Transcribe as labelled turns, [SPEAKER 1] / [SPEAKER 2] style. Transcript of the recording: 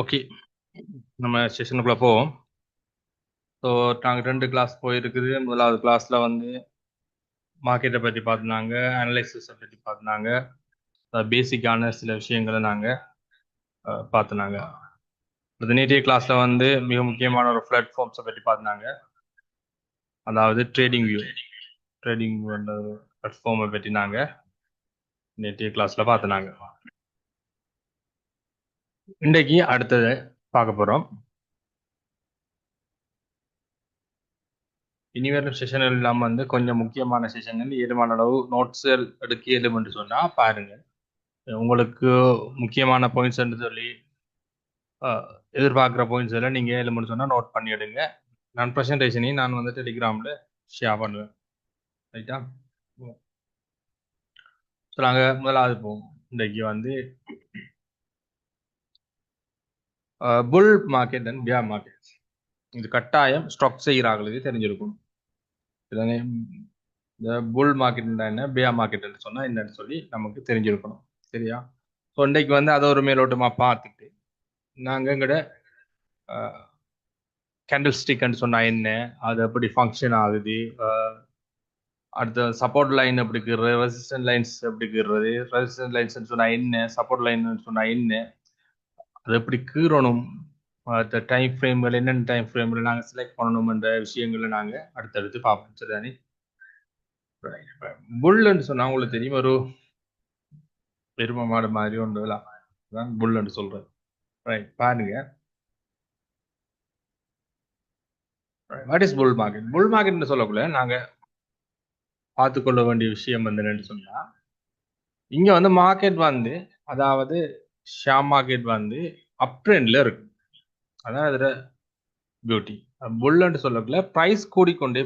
[SPEAKER 1] Okay. நம்ம செஷனுக்குள்ள போவோம். So நாங்கள் ரெண்டு கிளாஸ் போயிருக்குது. முதலாவது கிளாஸ்ல வந்து மார்க்கெட்டை பற்றி பார்த்துனாங்க. அனலைசிஸை பற்றி பார்த்துனாங்க. பேசிக்கான சில விஷயங்களை நாங்கள் பார்த்துனாங்க. அடுத்து நேற்றைய கிளாஸ்ல வந்து மிக முக்கியமான ஒரு பிளாட்ஃபார்ம்ஸை பற்றி பார்த்துனாங்க. அதாவது ட்ரேடிங் வியூ. ட்ரேடிங் வியூன்ற பிளாட்ஃபார்மை பற்றி நாங்கள் நேற்றைய கிளாஸ்ல பார்த்துனாங்க. இன்றைக்கு அடுத்தது பார்க்க போறோம். இனி வரும் செஷன்கள் இல்லாமல் வந்து கொஞ்சம் முக்கியமான செஷன்கள் ஏதுமான அளவு நோட்ஸ்கள் எடுக்க ஏதும் என்று சொன்னால் பாருங்க. உங்களுக்கு முக்கியமான பாயிண்ட்ஸ்ன்னு சொல்லி எதிர்பார்க்குற பாயிண்ட்ஸ் எல்லாம் நீங்க எழுதணும்னு சொன்னால் நோட் பண்ணி எடுங்க. நான் ப்ரெசன்டேஷனையும் நான் வந்து டெலிகிராம்ல ஷேர் பண்ணுவேன். ரைட்டா? ஸோ நாங்கள் முதலாவது போவோம். இன்றைக்கு வந்து bull market and bear market. இது கட்டாயம் ஸ்டாக் செய்கிறார்களுக்கு தெரிஞ்சிருக்கணும் இதனை இந்த புல் மார்க்கெட் என்ன? பியா மார்க்கெட் சொன்னா என்னன்னு சொல்லி நமக்கு தெரிஞ்சிருக்கணும். சரியா? ஸோ இன்றைக்கு வந்து அதை ஒரு மேலோட்டமா பார்த்துட்டு, நாங்கள் எங்கட கேண்டில் ஸ்டிக்னு சொன்னா என்ன? அது எப்படி ஃபங்க்ஷன் ஆகுது? அடுத்த சப்போர்ட் லைன் எப்படி இருக்கிறது ரெசிஸ்டன்ட் லைன்ஸ் எப்படி இருக்கிறது ரெசிஸ்டன்ட் லைன்ஸ்னு சொன்னா என்ன? சப்போர்ட் லைன்னு சொன்னா என்ன? அது எப்படி கீறணும்? அடுத்த டைம் ஃப்ரேம்கள் என்னென்ன டைம் ஃப்ரேம்ல நாங்கள் செலக்ட் பண்ணணும்ன்ற விஷயங்கள நாங்கள் அடுத்தடுத்து பார்ப்போம். சரிதானே? புல்லுன்னு சொன்னால் புல்ன்னு உங்களுக்கு தெரியும் ஒரு பெருமை மாடு மாதிரி ஒன்று தான் புல்ன்னு சொல்றது. ரைட். பாருங்க. What is bull market? Bull மார்க்கெட்னு சொல்லக்குள்ள நாங்கள் பார்த்துக்கொள்ள வேண்டிய விஷயம் வந்து என்னன்னு சொன்னால் இங்கே வந்து மார்க்கெட் வந்து அதாவது ஷேர் மார்க்கெட் வந்து அப் ட்ரெண்ட்ல இருக்கு. அதான் அதில் பியூட்டி. புல்ன்னு சொல்லக்குள்ள ப்ரைஸ் கூடிக்கொண்டே